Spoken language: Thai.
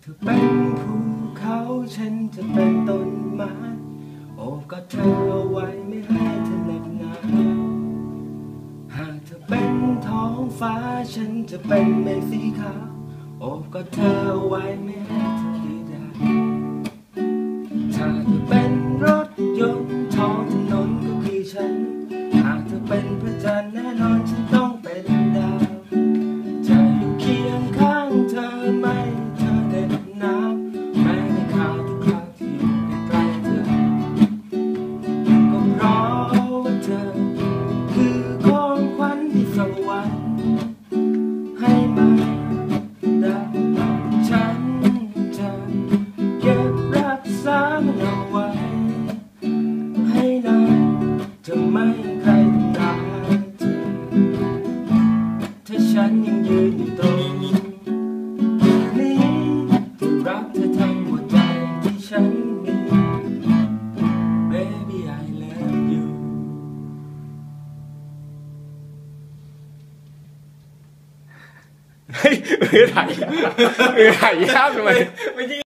เธอเป็นภูเขาฉันจะเป็นต้นไม้โอบกอดเธอเอาไว้ไม่ให้เธอเหน็บหนาวหากเธอเป็นท้องฟ้าฉันจะเป็นเมฆสีขาวโอบกอดเธอเอาไว้ไม่ให้เธอดีดายถ้าเธอเป็นรถยนต์ท้องถนนก็คือฉัน หากเธอเป็นพระจันทร์ ให้มันด้ฉันจะเก็บรักษามันเอาไว้ ให้นานจะไม่ใครทำร้ายเธอถ้าฉันยัง เฮ้ยมือถ่ายมือถ่ายยากทำไม ไม่ใช่